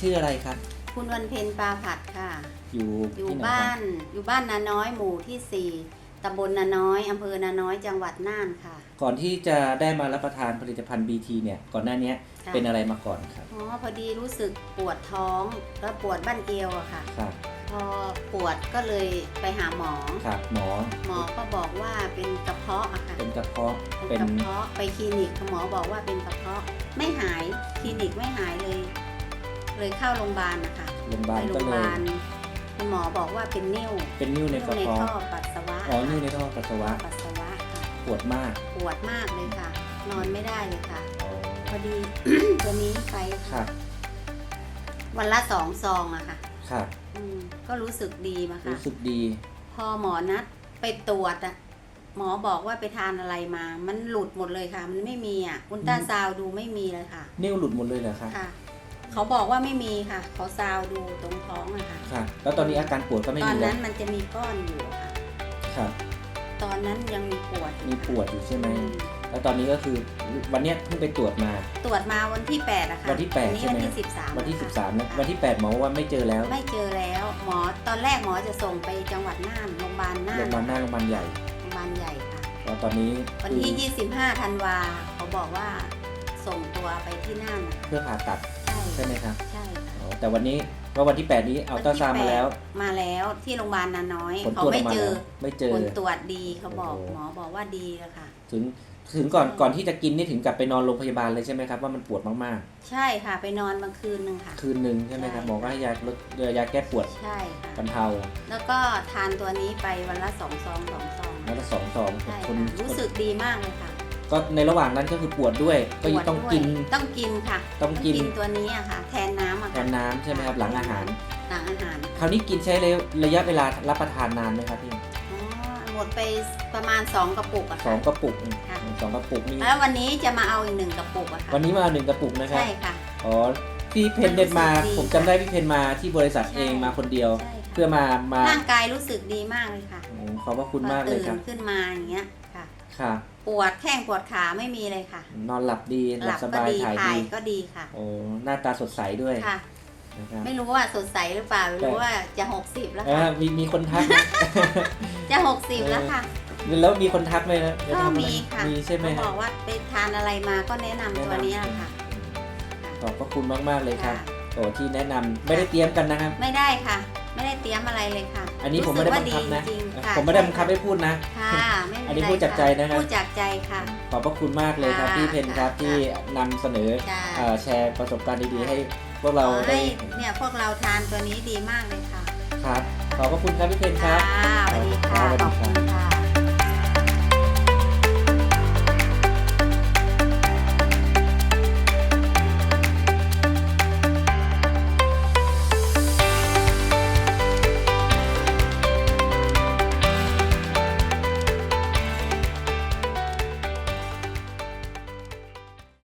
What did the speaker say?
ชื่ออะไรครับ คุณวันเพ็ญปลาผัดค่ะ อยู่อยู่ที่ไหนบ้าครับนอยู่บ้านนาน้อยหมู่ที่4ตำบลนาน้อยอำเภอนาน้อยจังหวัดน่านค่ะ ก่อนที่จะได้มารับประทานผลิตภัณฑ์ BT เนี่ยก่อนหน้านี้ค่ะ เป็นอะไรมาก่อนครับอ๋อพอดีรู้สึกปวดท้องแล้วปวดบ้านเอวอะค่ะ ครับ พอปวดก็เลยไปหาหมอ ครับหมอหมอก็บอกว่าเป็นกระเพาะอะค่ะเป็นกระเพาะเป็เป็นนกระเพาะไปคลินิกหมอบอกว่าเป็นกระเพาะไม่หายคลินิกไม่หายเลย เลยเข้าโรงพยาบาลนะคะโรงพยาบาลไปโรก็งพเลยยาบาลคุณหมอบอกว่าเป็นนิ่วเป็นนิ่วในกระในเพาะท่อปัสสาวะอ๋อนิ่วในท่อปัสสาวะปัสสาวะค่ะปวดมากปวดมากเลยค่ะ นอนไม่ได้เลยค่ะอ๋อพอดีตัวนี้ไปครับวันละสองซองอะค่ะครับ อืมก็รู้สึกดีมาค่ะ รู้สึกดี พอหมอนัดไปตรวจอะหมอบอกว่าไปทานอะไรมา มันหลุดหมดเลยค่ะ มันไม่มีอะอุลตราซาวด์ดูไม่มีเลยค่ะ นิ่วหลุดหมดเลยเหรอครับค่ะ เขาบอกว่าไม่มีค่ะ เขาซาวด์ดูตรงท้องอะค่ะครับแล้วตอนนี้อาการปวดก็ไม่ตอนมีแล้นั้วนมันจะมีก้อนอยู่ค่ะครับตอนนั้นยังมีปวดอยู่มีปวดอยู่ใช่ไหม อืม แล้วตอนนี้ก็คือวันเนี้ยเพิ่งไปตรวจมา ตรวจมาวันที่8อะค่ะวันที่แปดนี้ใช่ไหม วันที่13วันที่นะคะ13แล้วค่ะวันที่ 8 หมอว่าไม่เจอแล้วไม่เจอแล้ว หมอตอนแรกหมอจะส่งไปจังหวัดน่านโรงพยาบาลน่าโรนงพยาบาลหน้าโรงพยาบาลใหญ่โรงพยาบาลใหญ่ค่ะ แล้วตอนนี้วันที่25ธันวาเขาบอกว่าส่งตัวไปที่น่านนะคะเพื่อผ่าตัดใช่ใช่ไหมครับใช่ค่ะอ๋อแต่วันนี้ว่าวันที่ 8 นี้เอาตราซาวด์มาแล้วมาแล้วที่โรงพยาบาลนาน้อย ผลเขาตรวจอไม่อกมาเจแล้อวไม่เจอ ผลตรวจดีเขาบอกโอ้โห หมอบอกว่าดีแล้วค่ะ ถึง ถึงก่อนก่อนที่จะกินนี่ถึงกลับไปนอนโรงพยาบาลเลยใช่ไหมครับว่ามันปวดมากใช่ค่ะ ไปนอนบางคืนหนึ่งค่ะ ๆ คืนหนึ่งใช่ไหมครับใช่หมอก็ให้ยาลดยาแก้ปวดใช่ค่ะ บรรเทาแล้วก็ทานตัวนี้ไปวันละสองซองสองซองแล้วก็สองสองใช่คนค่ะรู้สึกดีมากเลยค่ะก็ในระหว่างนั้นก็คือปวดด้วย ก็ปวดต้องด้วยกิน ต้องกินค่ะต้องกิน ตัวนี้อะค่ะ แทนน้ำอะแทค่ะนน้ำใช่ไหมครับหลังอาหาร หลังอาหาร คราวนี้กินใช้ระยะเวลารับประทานนานไหมครับพี่อ๋อห มดไปประมาณ 2 กระปุกอะสอค่ะงกระปุกค่ะ สองกระปุกนี่แล้ววันนี้จะมาเอาอีกหนึ่งกระปุกอะค่ะวันนี้มาหนึ่งกระปุกนะครับ ใช่ค่ะ อ๋อพี่เพนเดินมามันรู้สึกดีผมจำได้พี่เพนมาที่บริษัทใช่ เองมาคนเดียว ใช่ค่ะเพื่อมามาร่างกายรู้สึกดีมากเลยค่ะโอ้ขอบพระคุณมากเลยครับพอตื่นขึ้นมาอย่างเงี้ยค่ะ ค่ะ ปวดแข้งปวดขาไม่มีเลยค่ะนอนหลับดีหหลัลับบสก็บายดีถ่ายถ่าดียก็ดีค่ะ โอ้หน้าตาสดใสด้วย ค่ะ นะครับไม่รู้ว่าสดใสหรือเปล่าไม่รู้ว่าจะ60แล้วเออค่ะมีมีคนทักนะ จะ60แล้วค่ะ แล้วมีคนทักไหมนะจะก็ทำอะไรมีค่ะมีใช่ไหมเขาฮะ บอกว่าไปทานอะไรมาก็แนะนำตัวนี้อะค่ะ ขอบพระคุณมาก ๆ เลยครับ ค่ะโอ้ที่แนะนำไม่ได้เตรียมกันนะครับ ไม่ได้ค่ะ ไม่ได้เตรียมอะไรเลยค่ะอันนี้ผมไม่ได้บังคับรู้สึกนะว่าดีจริงๆค่ะผมไม่ได้บังคับให้พูดนะ ค่ะไม่มีอันนี้ไรพูดจากใจนะครับ พูดจากใจค่ะ ขอบพระคุณมากเลยครับค่ะพี่เพนครับค่ะที่นำเสนอจ้าเอ่อแชร์ประสบการณ์ดีๆ ให้พวกเราขอได้ให้เนี่ยพวกเราทานตัวนี้ดีมากเลยค่ะครับขอบพระคุณครับพี่เพนครับ ค่ะสวัสดีค่ะ